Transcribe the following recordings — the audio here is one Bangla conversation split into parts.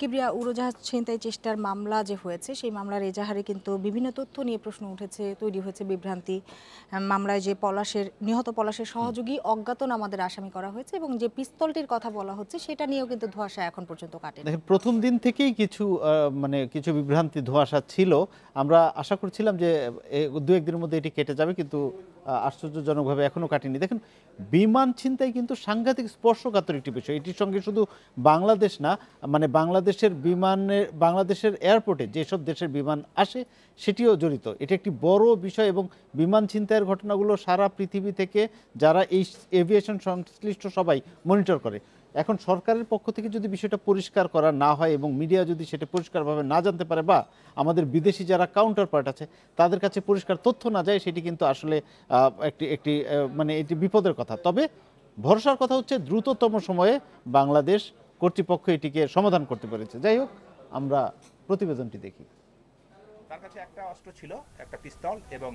কিবরিয়া উড়োজাহাজ ছিনতাই চেষ্টার মামলা যে হয়েছে, সেই মামলার এজাহারে কিন্তু বিভিন্ন তথ্য নিয়ে প্রশ্ন উঠেছে, তৈরি হয়েছে বিভ্রান্তি। মামলায় যে পলাশের, নিহত পলাশের সহযোগী অজ্ঞাতনামাদের আসামি করা হয়েছে এবং যে পিস্তলটির কথা বলা হচ্ছে, সেটা নিয়েও কিন্তু ধোঁয়াশা এখন পর্যন্ত কাটেনি। দেখেন, প্রথম দিন থেকেই কিছু মানে কিছু বিভ্রান্তি, ধোঁয়াশা ছিল। আমরা আশা করছিলাম যে দু একদিনের মধ্যে এটি কেটে যাবে, কিন্তু আশ্চর্যজনকভাবে এখনও কাটেনি। দেখেন, বিমান ছিনতাই কিন্তু সাংঘাতিক স্পর্শকাতর একটি বিষয়। এটির সঙ্গে শুধু বাংলাদেশ না মানে বাংলাদেশের বিমানের, বাংলাদেশের এয়ারপোর্টে যেসব দেশের বিমান আসে সেটিও জড়িত। এটি একটি বড় বিষয় এবং বিমান ছিনতাইয়ের ঘটনাগুলো সারা পৃথিবী থেকে যারা এই এভিয়েশন সংশ্লিষ্ট সবাই মনিটর করে। এখন সরকারের পক্ষ থেকে যদি বিষয়টা পরিষ্কার করা না হয় এবং মিডিয়া যদি সেটা পরিষ্কারভাবে না জানতে পারে বা আমাদের বিদেশি যারা কাউন্টার পার্ট আছে, তাদের কাছে পরিষ্কার তথ্য না যায়, সেটি কিন্তু আসলে একটি একটি মানে এটি বিপদের কথা। তবে ভরসার কথা হচ্ছে দ্রুততম সময়ে বাংলাদেশ কর্তৃপক্ষ এটিকে সমাধান করতে পেরেছে। যাই হোক আমরা প্রতিবেদনটি দেখি। তার কাছে একটা অস্ত্র ছিল একটা পিস্তল এবং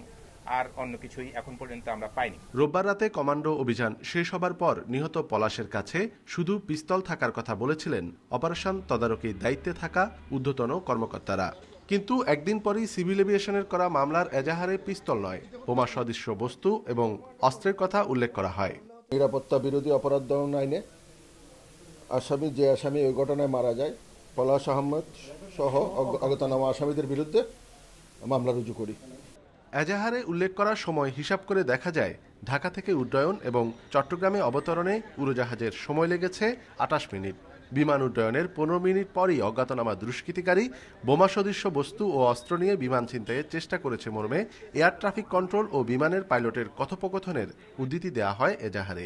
আর অন্য কিছুই এখন পর্যন্ত আমরা পাইনি। রোববার রাতে কমান্ডো অভিযান শেষ হবার পর নিহত পলাশের কাছে শুধু পিস্তল থাকার কথা বলেছিলেন অপারেশন তদারকির দায়িত্বে থাকা ঊর্ধ্বতন কর্মকর্তারা। কিন্তু একদিন পরই সিভিল এভিয়েশনের করা মামলার এজাহারে পিস্তল নয় বোমা সদৃশ্য বস্তু এবং অস্ত্রের কথা উল্লেখ করা হয়। নিরাপত্তা বিরোধী অপরাধ দমন আইনে আসামি, যে আসামি ওই ঘটনায় মারা যায়। পলাশ আহমদ সহ অজ্ঞাতনামা আসামিদের বিরুদ্ধে মামলা রুজু করি। এজাহারে উল্লেখ করার সময় হিসাব করে দেখা যায়, ঢাকা থেকে উড্ডয়ন এবং চট্টগ্রামে অবতরণে উড়োজাহাজের সময় লেগেছে আটাশ মিনিট। বিমান উড্ডয়নের পনেরো মিনিট পরই অজ্ঞাতনামা দুষ্কৃতিকারী, বোমা সদৃশ্য বস্তু ও অস্ত্র নিয়ে বিমান ছিনতাইয়ের চেষ্টা করেছে মর্মে। এয়ার ট্রাফিক কন্ট্রোল ও বিমানের পাইলটের কথোপকথনের উদ্ধৃতি দেওয়া হয় এজাহারে।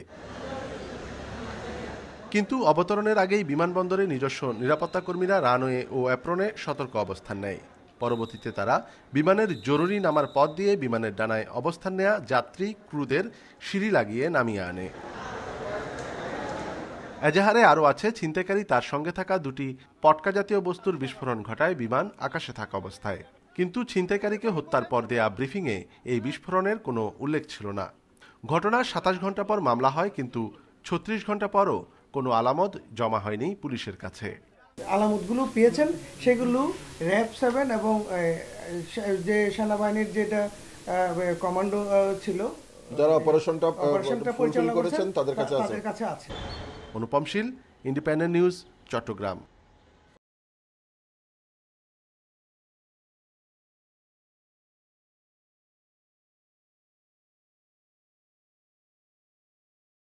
কিন্তু অবতরণের আগেই বিমানবন্দরে নিজস্ব নিরাপত্তা কর্মীরা রানওয়ে ও অ্যাপ্রনে সতর্ক অবস্থান নেয়। পরবর্তীতে তারা বিমানের জরুরি নামার পথ দিয়ে বিমানের ডানায় অবস্থান নেয়া যাত্রী, ক্রুদের সিঁড়ি লাগিয়ে নামিয়ে আনে। এজাহারে আরও আছে, ছিনতাইকারী তার সঙ্গে থাকা দুটি পটকা জাতীয় বস্তুর বিস্ফোরণ ঘটায় বিমান আকাশে থাকা অবস্থায়। কিন্তু ছিনতাইকারীকে হত্যার পর দেয়া ব্রিফিংয়ে এই বিস্ফোরণের কোনো উল্লেখ ছিল না। ঘটনার সাতাশ ঘণ্টা পর মামলা হয়, কিন্তু ছত্রিশ ঘণ্টা পরও কোনো আলামত জমা হয়নি পুলিশের কাছে। আলামতগুলো পেয়েছেন সেগুলো র্যাব সেভেন এবং যে সেনাবাহিনীর যেটা কমান্ডো ছিল যারা অপারেশনটা পরিচালনা করেছেন তাদের কাছে আছে। তাদের কাছে আছে। Anupam Shil independent news Chattogram.